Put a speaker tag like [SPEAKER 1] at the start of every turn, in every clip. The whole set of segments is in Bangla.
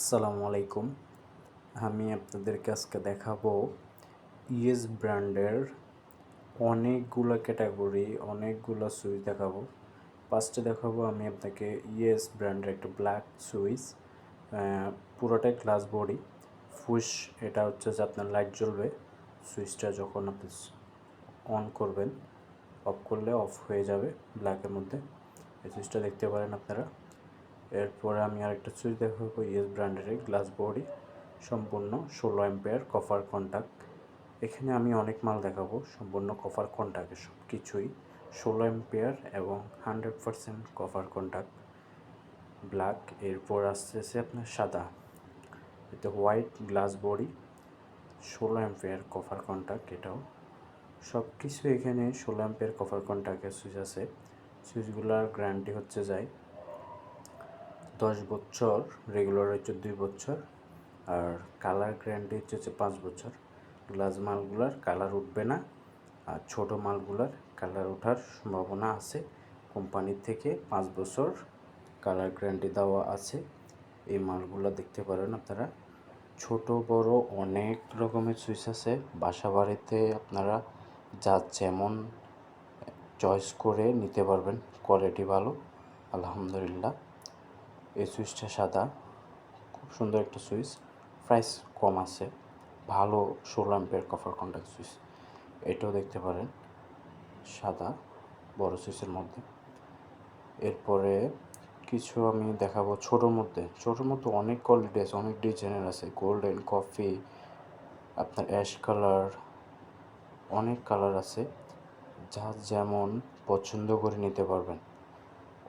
[SPEAKER 1] আসসালামু আলাইকুম। আমি আপনাদেরকে আজকে দেখাবো ইয়েস ব্র্যান্ডের অনেকগুলো ক্যাটাগরি, অনেকগুলো সুইচ দেখাবো। ফার্স্টে দেখাবো আমি আপনাকে ইয়েস ব্র্যান্ডের একটা ব্ল্যাক সুইচ পুরোটাই গ্লাস বডি। ফুস এটা হচ্ছে যে আপনার লাইট জ্বলবে। সুইচটা যখন আপনি অন করবেন অফ করলে অফ হয়ে যাবে ব্ল্যাকের মধ্যে। এই সুইচটা দেখতে পারেন আপনারা। এরপরে আমি আরেকটা সুইচ দেখাবো ইয়েস ব্র্যান্ডের গ্লাস বডি, সম্পূর্ণ ষোলো অ্যাম্পেয়ার কভার কন্ট্যাক্ট এখানে আমি অনেক মাল দেখাবো, সম্পূর্ণ কভার কন্ট্যাক্ট সব কিছুই ষোলো অ্যাম্পেয়ার এবং hundred percent cover contact black, এরপর আসতেছে আপনার সাদা। এটা হোয়াইট গ্লাস বডি, ষোলো অ্যাম্পেয়ার কভার কন্ট্যাক্ট এটাও। সব কিছু এখানে ষোলো অ্যাম্পেয়ার কভার কন্ট্যাক্টের সুইচ আছে। সুইচগুলোর গ্যারান্টি হচ্ছে যায়। দশ বছর রেগুলার হচ্ছে দুই বছর, আর কালার গ্যারান্টি হচ্ছে পাঁচ বছর। গ্লাস মালগুলার কালার উঠবে না, আর ছোটো মালগুলার কালার ওঠার সম্ভাবনা আছে। কোম্পানির থেকে পাঁচ বছর কালার গ্যারান্টি দেওয়া আছে। এই মালগুলো দেখতে পারেন আপনারা। ছোট, বড় অনেক রকমের সুইচ আছে। বাসা বাড়িতে আপনারা যা যেমন চয়েস করে নিতে পারবেন কোয়ালিটি ভালো, আলহামদুলিল্লাহ। এই সুইচটা সাদা। খুব সুন্দর একটা সুইচ। প্রাইস কম আছে। ভালো ষোলো অ্যাম্পের কভার কন্ট্যাক্ট সুইচ। এটাও দেখতে পারেন। সাদা, বড় সুইচের মধ্যে। এরপরে কিছু আমি দেখাবো ছোটোর মধ্যে। ছোটোর মধ্যে অনেক কোয়ালিটি আছে, অনেক ডিজাইনের আছে। গোল্ডেন কফি আপনার অ্যাশ কালার অনেক কালার আছে। যা যেমন পছন্দ করে নিতে পারবেন।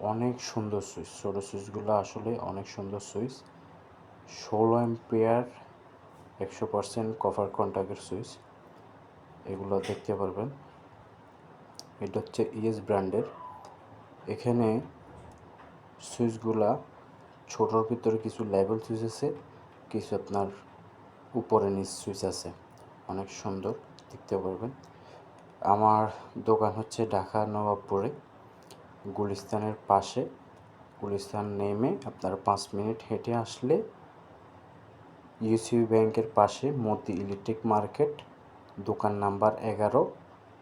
[SPEAKER 1] অনেক সুন্দর সুইচ, ছোটো সুইচগুলো আসলে অনেক সুন্দর সুইচ। ষোলো এম্পিয়ার একশো পারসেন্ট কভার কন্ট্যাক্টের সুইচ। এগুলো দেখতে পারবেন। এটা হচ্ছে ইএস ব্র্যান্ডের। এখানে সুইচগুলা ছোটোর ভিতরে কিছু লেভেল সুইচ আছে, কিছু আপনার উপরে নিচ সুইচ আছে। অনেক সুন্দর, দেখতে পারবেন। আমার দোকান হচ্ছে ঢাকা নবাবপুরে। গুলিস্তানের পাশে। গুলিস্তান নেমে আপনারা পাঁচ মিনিট হেঁটে আসলে ইউসিবি ব্যাংকের পাশে মোদি ইলেকট্রিক মার্কেট, দোকান নাম্বার এগারো,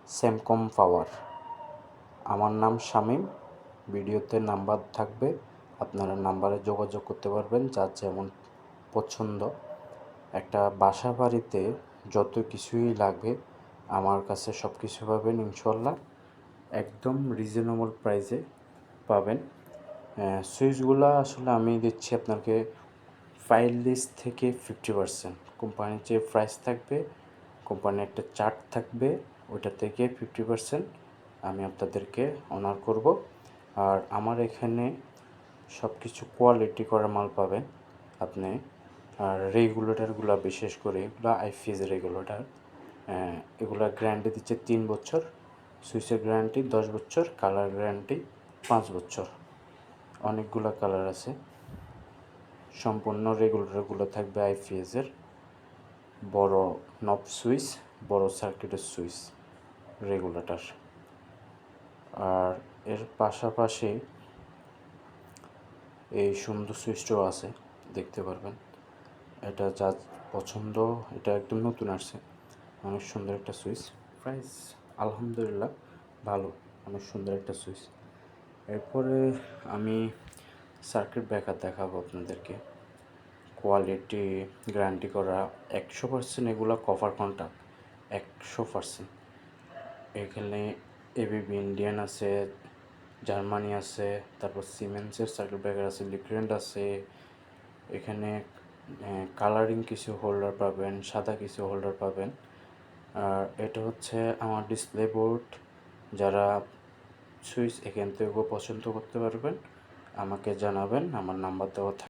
[SPEAKER 1] স্যামকম পাওয়ার। আমার নাম শামীম। ভিডিওতে নাম্বার থাকবে। আপনারা নাম্বারে যোগাযোগ করতে পারবেন যার যেমন পছন্দ। একটা বাসা বাড়িতে যত কিছুই লাগবে, আমার কাছে সব কিছু পাবেন ইনশাল্লাহ একদম রিজনেবল প্রাইসে পাবেন। সুইচগুলো আসলে আমি দিচ্ছি আপনাকে ফাইল লিস্ট থেকে ফিফটি পার্সেন্ট কোম্পানির যে প্রাইস থাকবে, কোম্পানির একটা চার্ট থাকবে, ওইটা থেকে ফিফটি পার্সেন্ট আমি আপনাদেরকে অনার করব। আর আমার এখানে সব কিছু কোয়ালিটি করা মাল পাবেন আপনি। আর রেগুলেটরগুলো বিশেষ করে এগুলো আইফিএস রেগুলেটর এগুলো গ্যারান্টি দিচ্ছে তিন বছর। সুইচের গ্যারান্টি, দশ বছর। কালার গ্যারান্টি, পাঁচ বছর। অনেকগুলো কালার আছে। সম্পূর্ণ রেগুলেটরগুলো থাকবে আইপিএসের। বড় নব সুইচ, বড় সার্কিটের সুইচ, রেগুলেটর। আর এর পাশাপাশি এই সুন্দর সুইচটাও আছে, দেখতে পারবেন। এটা যা পছন্দ, এটা একদম নতুন আসছে। অনেক সুন্দর একটা সুইচ। প্রাইস আলহামদুলিল্লাহ, ভালো। অনেক সুন্দর একটা সুইচ। এরপরে আমি সার্কিট ব্রেকার দেখাবো আপনাদেরকে। কোয়ালিটি গ্যারান্টি করা একশো পার্সেন্ট এগুলো কভার কন্ট্যাক্ট একশো পার্সেন্ট এখানে এবিবি ইন্ডিয়ান আছে জার্মানি আছে, তারপর সিমেন্সের সার্কিট ব্রেকার আছে লিকুইড আছে। এখানে কালারিং কিছু হোল্ডার পাবেন, সাদা কিছু হোল্ডার পাবেন। আর এটা হচ্ছে আমার ডিসপ্লে বোর্ড যারা সুইচ এখান থেকেও পছন্দ করতে পারবেন, আমাকে জানাবেন, আমার নাম্বার দেওয়া থাকে